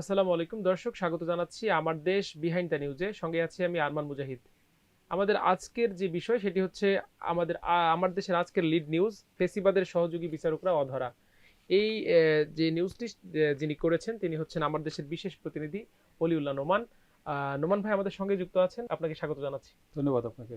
আসসালামু আলাইকুম। দর্শক স্বাগত জানাচ্ছি আমার দেশ বিহাইন্ড দ্য নিউজে সঙ্গে আছি আমি আরমান মুজাহিদ। আমাদের আজকের যে বিষয় সেটি হচ্ছে আমাদের আমার দেশের আজকের লিড নিউজ ফেসিবাদের সহযোগী বিচারকরা অধরা। এই যে নিউজটি যিনি করেছেন তিনি হচ্ছেন আমার দেশের বিশেষ প্রতিনিধি অলিউল্লাহ নোমান। নোমান ভাই আমাদের সঙ্গে যুক্ত আছেন। আপনাকে স্বাগত জানাচ্ছি। ধন্যবাদ আপনাকে।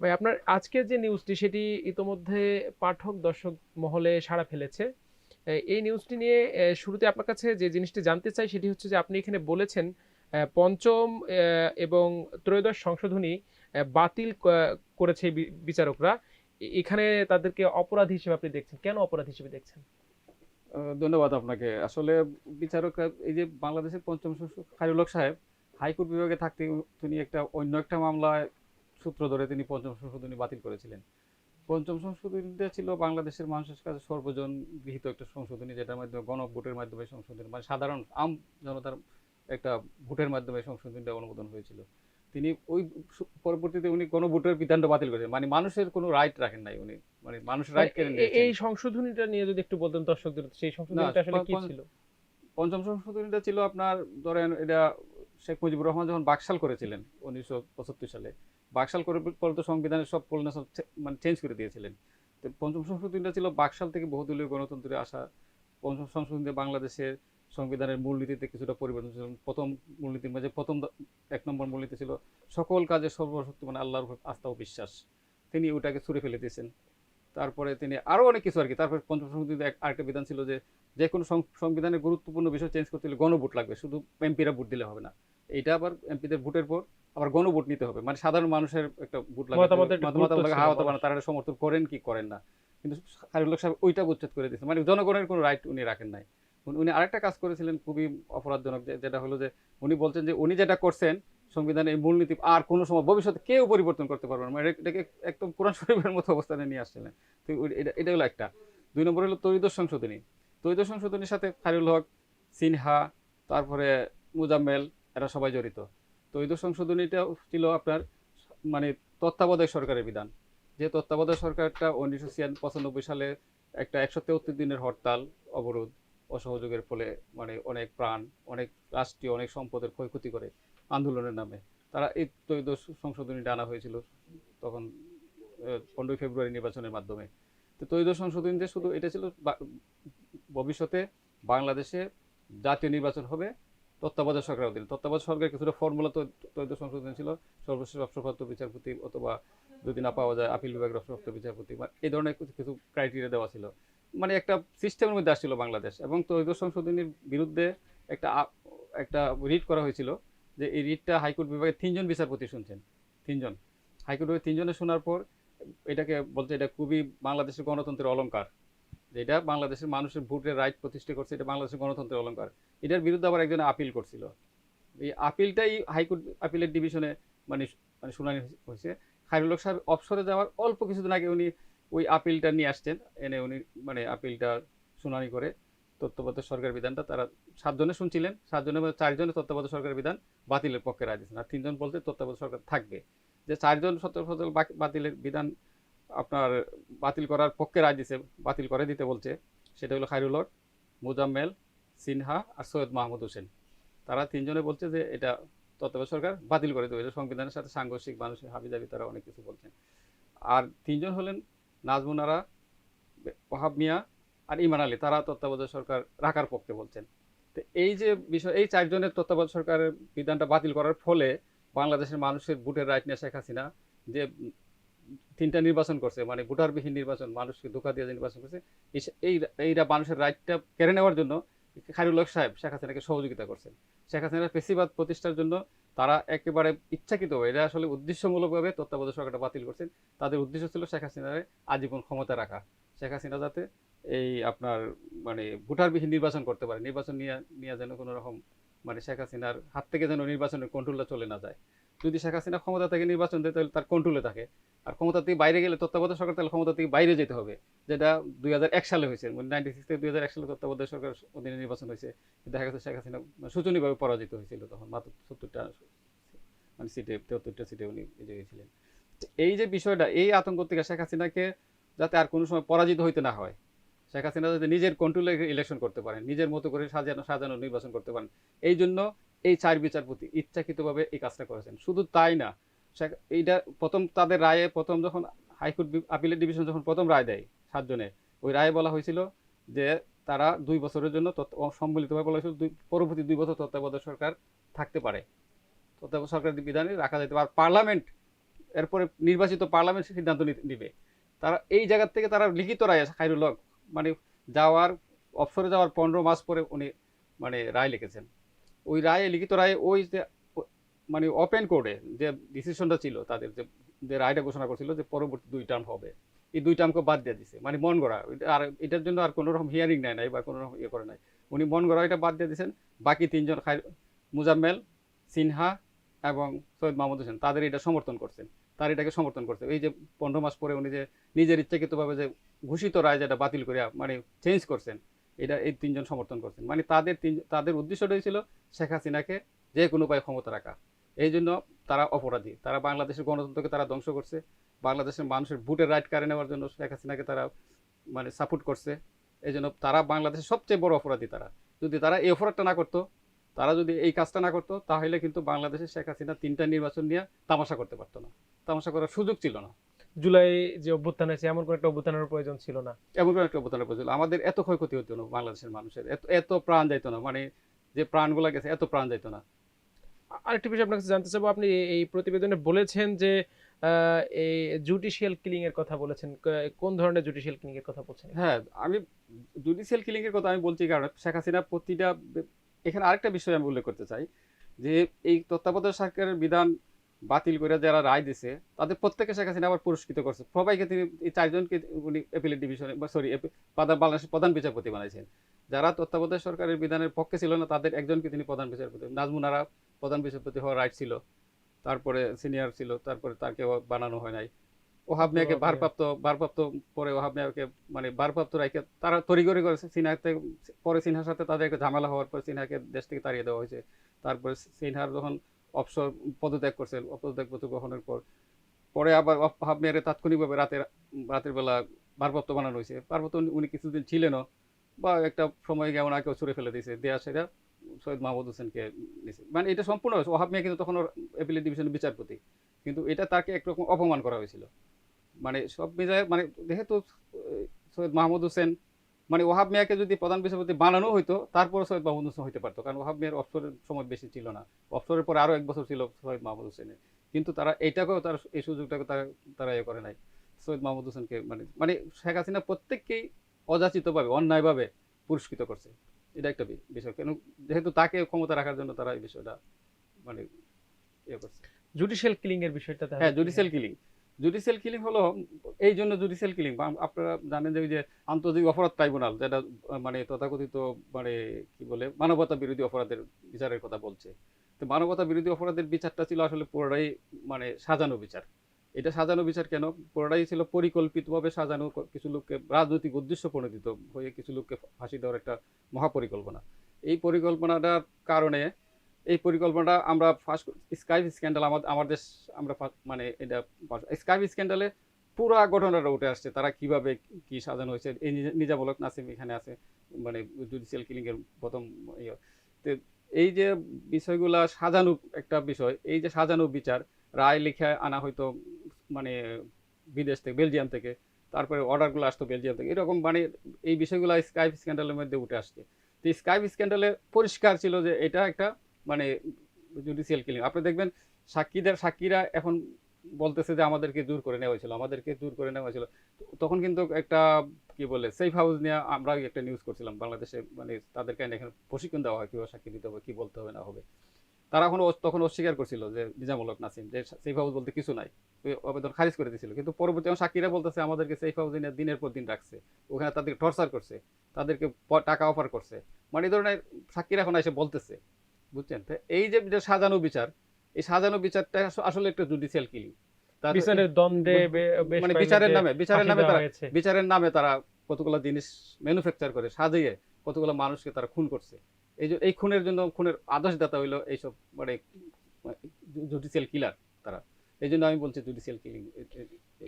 ভাই আপনার আজকের যে নিউজটি সেটি ইতোমধ্যে পাঠক দর্শক মহলে সাড়া ফেলেছে। এই নিউজটি নিয়ে শুরুতে আপনার কাছে যে জিনিসটি জানতে চাই সেটি হচ্ছে যে আপনি এখানে বলেছেন পঞ্চম এবং ত্রয়োদশ সংশোধনী বাতিল করেছে বিচারকরা। এখানে তাদেরকে অপরাধী হিসেবে আপনি দেখছেন। কেন অপরাধ হিসেবে দেখছেন? ধন্যবাদ আপনাকে। আসলে বিচারক, এই যে বাংলাদেশের পঞ্চম খায়রুল সাহেব, হাইকোর্ট বিভাগে থাকতে তিনি একটা অন্য একটা মামলায় সূত্র ধরে তিনি পঞ্চম সংশোধনী বাতিল করেছিলেন। পঞ্চম সংশোধনীটা ছিল বাংলাদেশের মানুষের কাছে সর্বজন গৃহীত একটা সংশোধনী যেটার মাধ্যমে গণভোটের মাধ্যমে সংশোধনী মানে সাধারণ আম জনতার একটা ভোটের মাধ্যমে সংশোধনীটা অনুমোদন হয়েছিল। তিনি ওই পরবর্তীতে উনি গণভোটের বিধানটা বাতিল করেছেন। মানে মানুষের কোনো রাইট রাখেন নাই উনি। মানে মানুষের রাইট কেড়ে নিয়েছেন। এই সংশোধনীটা নিয়ে যদি একটু বলতেন দর্শকদের সেই সংশোধনীটা আসলে কি ছিল? পঞ্চম সংশোধনীটা ছিল আপনার ধরেন এটা শেখ মুজিবুর রহমান যখন বাকশাল করেছিলেন উনিশশো পঁচাত্তর সালে বাকশাল তো সংবিধানের সব পরিণাম মানে চেঞ্জ করে দিয়েছিলেন। তো পঞ্চম সংশোধনীটা ছিল বাকশাল থেকে বহুদলীয় গণতন্ত্রে আসা পঞ্চম সংশোধনীতে বাংলাদেশের সংবিধানের মূলনীতিতে কিছুটা পরিবর্তন ছিল। প্রথম মূলনীতির মাঝে প্রথম এক নম্বর মূলনীতি ছিল, সকল কাজে সর্বশক্তি মানে আল্লাহর আস্থা ও বিশ্বাস। তিনি ওটাকে ছুড়ে ফেলে দিয়েছেন। তারপরে তিনি আরও অনেক কিছু আর কি। তারপরে পঞ্চম সংশোধনীতে আরেকটা বিধান ছিল যে যে কোনো সংবিধানের গুরুত্বপূর্ণ বিষয় চেঞ্জ করতে হলে গণভোট লাগবে। শুধু এমপিরা ভোট দিলে হবে না। এইটা আবার এমপিদের ভোটের পর আবার গণভোট নিতে হবে। মানে সাধারণ মানুষের একটা ভোট লাগে, হ্যাঁ অথবা তারা সমর্থন করেন কি করেন না? কিন্তু খারিউল্লাহ সাহেব ওইটা উচ্ছেদ করে দিয়েছে মানে জনগণের কোনো রাইট উনি রাখেন নাই। উনি- আরেকটা কাজ করেছিলেন খুবই অপরাধজনক যেটা হলো যে উনি বলছেন যে উনি যেটা করছেন সংবিধানের এই মূলনীতি আর কোনো সময় ভবিষ্যতে কেউ পরিবর্তন করতে পারবে না। মানে এটাকে একদম কোরআন শরীফের মতো অবস্থানে নিয়ে আসছিলেন। তো এটা এটা হলো একটা। দুই নম্বর হলো তৈরিদোষ সংশোধনী। তৈরিদোষ সংশোধনীর সাথে খায়রুল হক সিনহা তারপরে মুজাম্মেল এরা সবাই জড়িত। তৈরিদোষ সংশোধনীটা ছিল আপনার মানে তত্ত্বাবধায়ক সরকারের বিধান। যে তত্ত্বাবধায়ক সরকারটা উনিশশো পঁচানব্বই সালে একটা একশো তেত্রিশ দিনের হরতাল, অবরোধ, অসহযোগের ফলে মানে অনেক প্রাণ, অনেক রাষ্ট্রীয়, অনেক সম্পদের ক্ষয়ক্ষতি করে আন্দোলনের নামে। তারা এই ত্রয়োদশ সংশোধনীটা আনা হয়েছিল তখন পনেরোই ফেব্রুয়ারি নির্বাচনের মাধ্যমে। তো ত্রয়োদশ সংশোধনীতে শুধু এটা ছিল ভবিষ্যতে বাংলাদেশে জাতীয় নির্বাচন হবে তত্ত্বাবধায়ক সরকারের অধীনে। তত্ত্বাবধায়ক সরকারের কিছুটা ফর্মুলা তো ত্রয়োদশ সংশোধনী ছিল। সর্বশেষ রাষ্ট্রপ্রাপ্ত বিচারপতি অথবা যদি না পাওয়া যায়, আপিল বিভাগ রাষ্ট্রপ্রাপ্ত বিচারপতি এই ধরনের কিছু ক্রাইটেরিয়া দেওয়া ছিল। মানে একটা সিস্টেমের মধ্যে আসছিল বাংলাদেশ এবং ত্রয়োদশ সংশোধনীর বিরুদ্ধে একটা একটা রিট করা হয়েছিল যে এই রিটটা হাইকোর্ট বিভাগের তিনজন বিচারপতি শুনছেন। তিনজন। হাইকোর্ট বিভাগে তিনজনে শোনার পর এটাকে বলতে এটা খুবই বাংলাদেশের গণতন্ত্রের অলংকার। যেটা বাংলাদেশের মানুষের ভোটের রাইট প্রতিষ্ঠা করছে, এটা বাংলাদেশের গণতন্ত্রের অলংকার এটার বিরুদ্ধে আবার একজন আপিল করছিল। এই আপিলটাই হাইকোর্ট আপিলের ডিভিশনে মানে মানে শুনানি হয়েছে খায়রুল সাহেব অবসরে যাওয়ার অল্প কিছুদিন আগে উনি ওই আপিলটা নিয়ে আসছেন। এনে উনি মানে আপিলটা শুনানি করে তত্ত্বাবধায়ক সরকার বিধানটা তারা সাতজনে শুনছিলেন। সাতজনের মধ্যে চারজনে তত্ত্বাবধায়ক সরকার বিধান বাতিলের পক্ষে রায় দিয়েছেন। আর তিনজন বলতে তত্ত্বাবধায়ক সরকার থাকবে। যে চারজন বাক- বাতিলের বিধান আপনার বাতিল করার পক্ষে রায় দিছে বাতিল করে দিতে বলছে। সেটা হলো খায়রুল হক, মুজাম্মেল, সিনহা আর সৈয়দ মাহমুদ হোসেন। তারা তিনজনে বলছে যে এটা তত্ত্বাবধায়ক সরকার বাতিল করে দেবে। এটা সংবিধানের সাথে সাংঘর্ষিক মানুষের হাবিজাবি, তারা অনেক কিছু বলছেন। আর তিনজন হলেন নাজমুনারা ওহাব মিয়া আর ইমান আলী। তারা তত্ত্বাবধায়ক সরকার রাখার পক্ষে বলছেন। তো এই যে বিষয়, এই চারজনের তত্ত্বাবধায়ক সরকারের বিধানটা বাতিল করার ফলে বাংলাদেশের মানুষের ভোটের রাইট নিয়ে শেখ হাসিনা। যে তিনটা নির্বাচন করছে মানে ভোটারবিহীন নির্বাচন, মানুষকে ধোকা দিয়ে নির্বাচন করছে, এই- এই এইটা মানুষের রাইটটা কেড়ে নেওয়ার জন্য খায়রুল হক সাহেব, শেখ হাসিনাকে সহযোগিতা করছেন। শেখ হাসিনার পেশিবাদ প্রতিষ্ঠার জন্য তারা একেবারে ইচ্ছাকৃত এটা আসলে উদ্দেশ্যমূলকভাবে তত্ত্বাবধায়ক সরকারটা বাতিল করছেন। তাদের উদ্দেশ্য ছিল শেখ হাসিনারে আজীবন ক্ষমতা রাখা। শেখ হাসিনা যাতে এই আপনার মানে ভোটারবিহীন নির্বাচন করতে পারে, নির্বাচন নিয়ে নিয়ে যেন কোনো রকম মানে শেখ হাসিনার হাত থেকে যেন নির্বাচনের কন্ট্রোলটা চলে না যায়। যদি শেখ হাসিনা ক্ষমতা থেকে নির্বাচন দেয়, তাহলে তার কন্ট্রোলে থাকে। আর ক্ষমতা থেকে বাইরে গেলে তত্ত্বাবধায়ক সরকার, তাহলে ক্ষমতা থেকে বাইরে যেতে হবে। যেটা দুই হাজার এক সালে হয়েছে মানে নাইনটি সিক্স থেকে দু হাজার এক সালে তত্ত্বাবধায়ক সরকার অধীনে নির্বাচন হয়েছে। দেখা গেছে শেখ হাসিনা মানে শোচনীয়ভাবে পরাজিত হয়েছিল তখন, মাত্র সত্তরটা মানে সিটে, তেহত্তরটা সিটে উনি বিজয়ী হয়েছিলেন এই যে বিষয়টা, এই আতঙ্ক থেকে শেখ হাসিনাকে যাতে আর কোনো সময় পরাজিত হইতে না হয়, শেখ হাসিনা যাতে নিজের কন্ট্রোলে ইলেকশন করতে পারেন, নিজের মতো করে সাজানো সাজানো নির্বাচন করতে পারেন, এই জন্য এই চার বিচারপতি ইচ্ছাকৃতভাবে এই কাজটা করেছেন। শুধু তাই না এইটা প্রথম তাদের রায়ে প্রথম যখন হাইকোর্ট আপিলের ডিভিশন যখন প্রথম রায় দেয় সাতজনে ওই রায়ে বলা হয়েছিল যে তারা দুই বছরের জন্য সম্মিলিতভাবে বলা হয়েছিল দুই পরবর্তী দুই বছর তত্ত্বাবধায়ক সরকার থাকতে পারে। তত্ত্বাবধায়ক সরকার বিধানে, রাখা যেতে পারে। পার্লামেন্ট, এরপরে নির্বাচিত পার্লামেন্ট সিদ্ধান্ত নিতে- নিবে। তারা এই জায়গার থেকে তারা লিখিত রায় আছে খাইরুল হক। মানে যাওয়ার অবসরে যাওয়ার পনেরো মাস পরে উনি মানে রায় লিখেছেন। ওই রায়ে লিখিত রায়ে ওই যে মানে ওপেন কোর্টে যে ডিসিশনটা ছিল তাদের, যে যে রায়টা ঘোষণা করছিল যে পরবর্তী দুই টার্ম হবে। এই দুই টার্মকে বাদ দিয়ে দিছে। মানে মন গড়া আর এটার জন্য আর কোনো রকম হিয়ারিং নেয় নাই বা কোনো রকম ইয়ে করে নাই। উনি মন গড়া এটা বাদ দিয়ে দিয়েছেন বাকি তিনজন খাই, মুজাম্মেল, সিনহা এবং সৈয়দ মাহমুদ হোসেন, তাদের এটা সমর্থন করছেন। তার এটাকে সমর্থন করছে। এই যে পনেরো মাস পরে উনি যে নিজের ইচ্ছাকৃতভাবে যে ঘোষিত রায় যেটা বাতিল করে মানে চেঞ্জ করছেন এটা এই তিনজন সমর্থন করছেন। মানে তাদের তিন, তাদের উদ্দেশ্যটাই ছিল শেখ হাসিনাকে যে কোনো উপায়ে ক্ষমতা রাখা। এই জন্য তারা অপরাধী। তারা বাংলাদেশের গণতন্ত্রকে তারা ধ্বংস করছে। বাংলাদেশের মানুষের ভোটের রাইট কারে নেওয়ার জন্য শেখ হাসিনাকে তারা মানে সাপোর্ট করছে। এই জন্য তারা বাংলাদেশের সবচেয়ে বড় অপরাধী তারা। যদি তারা এই অপরাধটা না করতো, তারা যদি এই কাজটা না করতো, তাহলে কিন্তু বাংলাদেশের শেখ হাসিনা তিনটা নির্বাচন নিয়ে তামাশা করতে পারতো না। তামাশা করার সুযোগ ছিল না। জুলাই যে অভ্যুত্থান হয়েছে এমন কোনো একটা অভ্যুত্থানের প্রয়োজন ছিল না। এমন কোনো একটা অবদানের প্রয়োজন আমাদের এত ক্ষয়ক্ষতি হতো না বাংলাদেশের মানুষের। এত এত প্রাণ যাইতো না। মানে যে প্রাণগুলা গেছে এত প্রাণ যাইতো না। আরেকটি বিষয় আপনার কাছে জানতে চাবো। আপনি এই প্রতিবেদনে বলেছেন যে এই জুডিশিয়াল কিলিং এর কথা বলেছেন। কোন ধরনের জুডিশিয়াল কিলিং এর কথা বলছেন? হ্যাঁ আমি জুডিশিয়াল কিলিং এর কথা আমি বলছি কারণ শেখ হাসিনা প্রতিটা এখানে আরেকটা বিষয় আমি উল্লেখ করতে চাই যে এই তত্ত্বাবধায়ক সরকারের বিধান বাতিল করে যারা রায় দিছে তাদের প্রত্যেকে শেখ হাসিনা আবার পুরস্কৃত করছে। সবাইকে তিনি এই চারজনকে উনি এপিলেট ডিভিশনে বা সরি বাংলাদেশের প্রধান বিচারপতি বানাইছেন। যারা তত্ত্বাবধায়ক সরকারের বিধানের পক্ষে ছিল না তাদের একজনকে তিনি প্রধান বিচারপতি নাজমুনারা প্রধান বিচারপতি হওয়ার রাইট ছিল। তারপরে সিনিয়র ছিল তারপরে তাকে বানানো হয় নাই। ওহাব মিয়াকে। ভারপ্রাপ্ত ভারপ্রাপ্ত পরে ওহাব মিয়াকে মানে ভারপ্রাপ্ত রাইকে তারা তড়িগড়ি করেছে। সিনহাতে পরে সিনহার সাথে তাদের একটা ঝামেলা হওয়ার পর সিনহাকে দেশ থেকে তাড়িয়ে দেওয়া হয়েছে। তারপরে সিনহার যখন অবসর পদত্যাগ করছে পদত্যাগ পত্র গ্রহণের পর। পরে আবার ওহাব মিয়ারে তাৎক্ষণিকভাবে রাতের রাতের বেলা ভারপ্রাপ্ত বানানো হয়েছে। ভারপ্রাপ্ত উনি- কিছুদিন ছিলেনও, বা একটা সময় গিয়ে ওনাকেও ছুড়ে ফেলে দিয়েছে, দেয়া সেটা সৈয়দ মাহমুদ হোসেনকে নিয়েছে। মানে এটা সম্পূর্ণ ওহাব মিয়া কিন্তু তখন এপিলেট ডিভিশনের বিচারপতি। কিন্তু এটা তাকে একরকম অপমান করা হয়েছিল। মানে সব মিলায় মানে যেহেতু সৈয়দ মাহমুদ হোসেন মানে ওহাব মিয়াকে যদি প্রধান বিচারপতি বানানো হইতো তারপরে সৈয়দ মাহমুদ হোসেন হইতে পারতো। কারণ ওহাব মিয়ার অবসরের সময় বেশি ছিল না। অবসরের পরে আরও এক বছর ছিল সৈয়দ মাহমুদ হোসেনের। কিন্তু তারা এইটাকেও তার এই সুযোগটাকে তারা তারা ইয়ে করে নাই। সৈয়দ মাহমুদ হোসেনকে মানে মানে শেখ হাসিনা প্রত্যেককেই অযাচিতভাবে অন্যায়ভাবে পুরস্কৃত করছে। এটা একটা বিষয়। কেন যেহেতু তাকে ক্ষমতা রাখার জন্য তারা এই বিষয়টা মানে ইয়ে করছে। জুডিশিয়াল কিলিং এর বিষয়টা হ্যাঁ জুডিশিয়াল কিলিং জুডিশিয়াল কিলিং হলো, এই জন্য জুডিশিয়াল কিলিং আপনারা জানেন যে ওই যে আন্তর্জাতিক অপরাধ ট্রাইব্যুনাল যেটা মানে তথাকথিত মানে কি বলে, মানবতা বিরোধী অপরাধের বিচারের কথা বলছে। তো মানবতা বিরোধী অপরাধের বিচারটা ছিল আসলে পুরোটাই মানে সাজানো বিচার। এটা সাজানো বিচার কেন? পুরোটাই ছিল পরিকল্পিতভাবে সাজানো, কিছু লোককে রাজনৈতিক উদ্দেশ্য প্রণোদিত হয়ে কিছু লোককে ফাঁসি দেওয়ার একটা মহাপরিকল্পনা। এই পরিকল্পনাটার কারণে এই পরিকল্পনাটা আমরা ফার্স্ট স্কাইপ স্ক্যান্ডাল আমাদের আমার দেশ আমরা মানে এটা স্কাইপ স্ক্যান্ডালে পুরো ঘটনাটা উঠে আসছে। তারা কীভাবে কি সাজানো হয়েছে? এই নিজামূলক নাসিম এখানে আছে মানে জুডিশিয়াল কিলিং এর প্রথম ইয়ে। তো এই যে বিষয়গুলা সাজানো একটা বিষয়, এই যে সাজানো বিচার, রায় লিখে আনা হয়তো মানে বিদেশ থেকে, বেলজিয়াম থেকে, তারপরে অর্ডারগুলো আসতো বেলজিয়াম থেকে, এরকম মানে এই বিষয়গুলো স্কাইপ স্ক্যান্ডালের মধ্যে উঠে আসছে। তো স্কাইপ স্ক্যান্ডালে পরিষ্কার ছিল যে এটা একটা মানে জুডিশিয়াল কিলিং। আপনি দেখবেন সাক্ষীদের, সাক্ষীরা এখন বলতেছে যে আমাদেরকে দূর করে নেওয়া হয়েছিল, আমাদেরকে দূর করে নেওয়া হয়েছিল। তখন কিন্তু একটা, কি বলে সেফ হাউস নিয়ে আমরা একটা নিউজ করছিলাম, বাংলাদেশে মানে তাদেরকে এখানে প্রশিক্ষণ দেওয়া হয়, কীভাবে সাক্ষী দিতে হবে, কী বলতে হবে, না হবে। তারা এখন তখন অস্বীকার করছিল যে নিজামূলক নাসিম, যে সেফ হাউস বলতে কিছু নাই আবেদন খারিজ করে দিয়েছিল। কিন্তু পরবর্তী সাক্ষীরা বলতেছে আমাদেরকে সেফ হাউস নিয়ে দিনের পর দিন রাখছে, ওখানে তাদেরকে টর্চার করছে, তাদেরকে টাকা অফার করছে। মানে এই ধরনের সাক্ষীরা এখন এসে বলতেছে। বুঝছেন? তো এই যে সাজানো বিচার এই সাজানো বিচারটা আসলে একটা জুডিশিয়াল কিলিং। বিচারের দ্বন্দ্বে মানে বিচারের নামে বিচারের নামে তারা বিচারের নামে তারা কতগুলো জিনিস ম্যানুফ্যাকচার করে সাজিয়ে কতগুলো মানুষকে তারা খুন করছে। এই যে এই খুনের জন্য খুনের আদর্শদাতা হইল এইসব মানে জুডিশিয়াল কিলার তারা। এই জন্য আমি বলছি জুডিশিয়াল কিলিং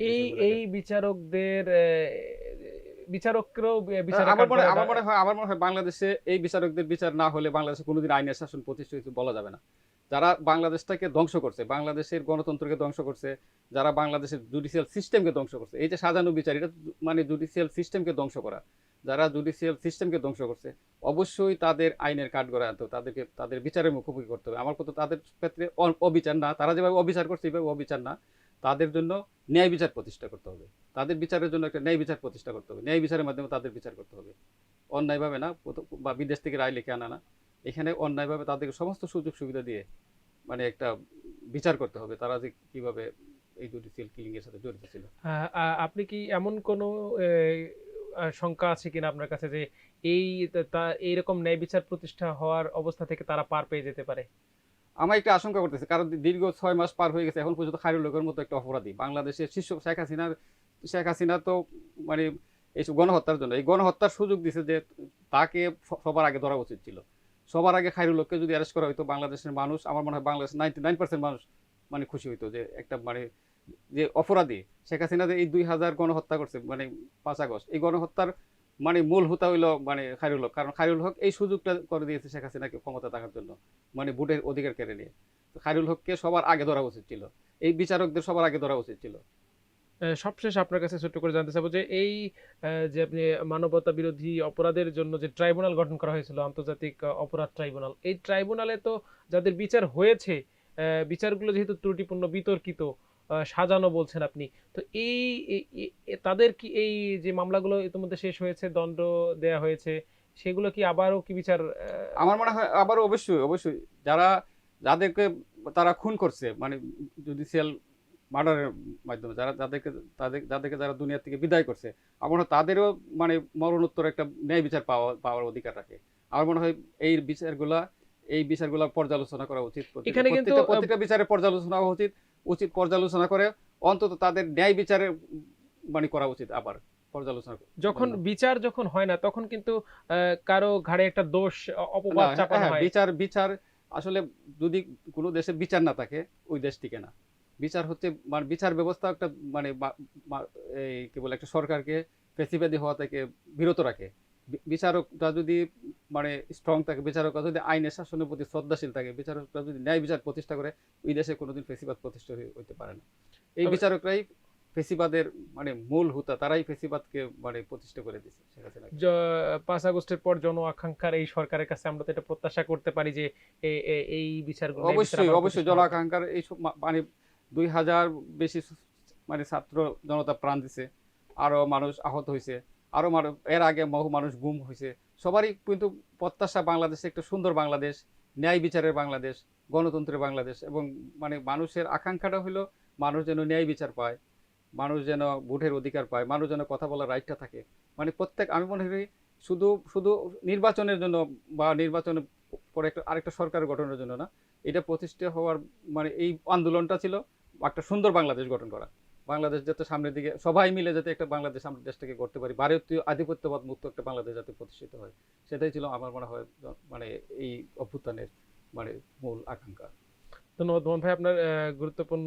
এই এই বিচারকদের বিচারকরাও আমার মনে আমার মনে হয় আমার মনে হয় বাংলাদেশে এই বিচারকদের বিচার না হলে বাংলাদেশে কোনোদিন আইনের শাসন প্রতিষ্ঠিত বলা যাবে না। যারা বাংলাদেশটাকে ধ্বংস করছে বাংলাদেশের গণতন্ত্রকে ধ্বংস করছে যারা বাংলাদেশের জুডিশিয়াল সিস্টেমকে ধ্বংস করছে এই যে সাজানো বিচার এটা মানে জুডিশিয়াল সিস্টেমকে ধ্বংস করা যারা জুডিশিয়াল সিস্টেমকে ধ্বংস করছে অবশ্যই তাদের আইনের কাঠগড়ায় আনতে তাদেরকে তাদের বিচারের মুখোমুখি করতে হবে। আমার কথা তাদের ক্ষেত্রে অবিচার না তারা যেভাবে অবিচার করছে এইভাবে অবিচার না। তাদের জন্য ন্যায় বিচার প্রতিষ্ঠা করতে হবে। তাদের বিচারের জন্য একটা ন্যায় বিচার প্রতিষ্ঠা করতে হবে। ন্যায় বিচারের মাধ্যমে তাদের বিচার করতে হবে। অন্যায়ভাবে না বা বিদেশ থেকে রায় লিখে আনা না। এখানে অন্যায়ভাবে তাদেরকে সমস্ত সুযোগ সুবিধা দিয়ে মানে একটা বিচার করতে হবে। তারা যে কীভাবে এই জুডিশিয়াল কিলিং এর সাথে জড়িত ছিল। আহ, আপনি কি এমন কোনো শঙ্কা আছে কিনা আপনার কাছে যে এই এইরকম ন্যায় বিচার প্রতিষ্ঠা হওয়ার অবস্থা থেকে তারা পার পেয়ে যেতে পারে? আমার একটা আশঙ্কা করতেছে, কারণ দীর্ঘ ছয় মাস পার হয়ে গেছে, এখন পর্যন্ত খায়রুল লোকের মতো একটা অপরাধী। বাংলাদেশের শীর্ষ শেখ হাসিনার, শেখ হাসিনা তো মানে এইসব গণহত্যার জন্য, এই গণহত্যার সুযোগ দিছে যে তাকে সবার আগে ধরা উচিত ছিল। সবার আগে খায়রুল লোককে যদি অ্যারেস্ট করা হতো বাংলাদেশের মানুষ, আমার মনে হয় বাংলাদেশের নাইনটি নাইন পার্সেন্ট মানুষ মানে খুশি হইতো যে একটা মানে যে অপরাধী। শেখ হাসিনা যে এই দুই হাজার গণহত্যা করছে মানে পাঁচ আগস্ট, এই গণহত্যার মানে মূল হুতা হইল মানে খায়রুল হক। কারণ খায়রুল হক এই সুযোগটা করে দিয়েছে শেখ হাসিনাকে ক্ষমতা থাকার জন্য মানে ভোটের অধিকার কেড়ে নিয়ে। তো হককে সবার আগে ধরা উচিত ছিল। এই বিচারকদের সবার আগে ধরা উচিত ছিল। সবশেষ আপনার কাছে ছোট্ট করে জানতে চাবো যে এই যে আপনি মানবতা বিরোধী অপরাধের জন্য যে ট্রাইব্যুনাল গঠন করা হয়েছিল, আন্তর্জাতিক অপরাধ ট্রাইব্যুনাল, এই ট্রাইব্যুনালে তো যাদের বিচার হয়েছে বিচারগুলো যেহেতু ত্রুটিপূর্ণ, বিতর্কিত সাজানো বলছেন আপনি। তো এই তাদের কি এই যে মামলাগুলো ইতিমধ্যে শেষ হয়েছে দণ্ড দেয়া হয়েছে সেগুলো কি আবারও কি বিচার আমার মনে হয় আবারও অবশ্যই অবশ্যই যারা যাদেরকে তারা খুন করছে মানে জুডিশিয়াল মার্ডারের মাধ্যমে যারা যাদেরকে তাদের যাদেরকে যারা দুনিয়া থেকে বিদায় করছে আমার মনে হয় তাদেরও মানে মরণোত্তর একটা ন্যায় বিচার পাওয়া পাওয়ার অধিকার রাখে। আমার মনে হয় এই বিচারগুলা এই বিচারগুলা পর্যালোচনা করা উচিত। এখানে কিন্তু, প্রত্যেকটা বিচারে পর্যালোচনা হওয়া উচিত। উচিত পর্যালোচনা করে অন্তত তাদের ন্যায় বিচারে মানে করা উচিত আবার পর্যালোচনা যখন বিচার যখন হয় না তখন কিন্তু কারও ঘাড়ে একটা দোষ অপবাদ চাপানো হ্যাঁ, হয়। বিচার বিচার আসলে যদি কোনো দেশে বিচার না থাকে ওই দেশ টিকে না। বিচার হচ্ছে মানে বিচার ব্যবস্থা একটা মানে কি বলে একটা সরকারকে ফেসিবাদী হওয়া থেকে বিরত রাখে। বি- বিচারকটা যদি মানে স্ট্রং থাকে বিচারকরা যদি আইনের শাসনের প্রতি শ্রদ্ধাশীল থাকে বিচারকরা যদি ন্যায় বিচার প্রতিষ্ঠা করে ওই দেশে কোনোদিন ফেসিবাদ প্রতিষ্ঠা হই- হইতে পারে না। এই বিচারকরাই ফেসিবাদের মানে মূল হুতা তারাই ফেসিবাদকে মানে প্রতিষ্ঠা করে দিচ্ছে পাঁচ আগস্টের পর জন আকাঙ্ক্ষার এই সরকারের কাছে আমরা তো এটা প্রত্যাশা করতে পারি যে এই বিচার অবশ্যই অবশ্যই জন হবে। জনাকাঙ্ক্ষার এই মানে দুই হাজার বেশি মানে ছাত্র জনতা প্রাণ দিছে আরও মানুষ আহত হয়েছে আরও মানুষ এর আগে বহু মানুষ গুম হয়েছে। সবারই কিন্তু প্রত্যাশা বাংলাদেশে একটা সুন্দর বাংলাদেশ, ন্যায় বিচারের বাংলাদেশ, গণতন্ত্রের বাংলাদেশ এবং মানে মানুষের আকাঙ্ক্ষাটা হলো মানুষ যেন ন্যায় বিচার পায়, মানুষ যেন ভোটের অধিকার পায়, মানুষ যেন কথা বলার রাইটটা থাকে। মানে প্রত্যেক, আমি মনে করি শুধু শুধু নির্বাচনের জন্য বা নির্বাচনের পরে একটা, আরেকটা সরকার গঠনের জন্য না, এটা প্রতিষ্ঠা হওয়ার মানে এই আন্দোলনটা ছিল একটা সুন্দর বাংলাদেশ গঠন করা। বাংলাদেশ যাতে সামনের দিকে সবাই মিলে যাতে একটা বাংলাদেশ আমরা দেশটাকে করতে পারি ভারতীয় আধিপত্যবাদ মুক্ত একটা বাংলাদেশ যাতে প্রতিষ্ঠিত হয়। সেটাই ছিল আমার মনে হয় মানে এই অভ্যুত্থানের মানে মূল আকাঙ্ক্ষা। ধন্যবাদ মোহন ভাই আপনার গুরুত্বপূর্ণ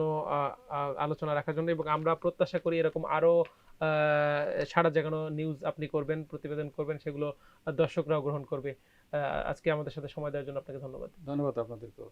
আলোচনা রাখার জন্য এবং আমরা প্রত্যাশা করি এরকম আরও আহ, সাড়া জাগানো নিউজ আপনি করবেন প্রতিবেদন করবেন সেগুলো দর্শকরাও গ্রহণ করবে। আজকে আমাদের সাথে সময় দেওয়ার জন্য আপনাকে ধন্যবাদ। ধন্যবাদ আপনাদেরকেও।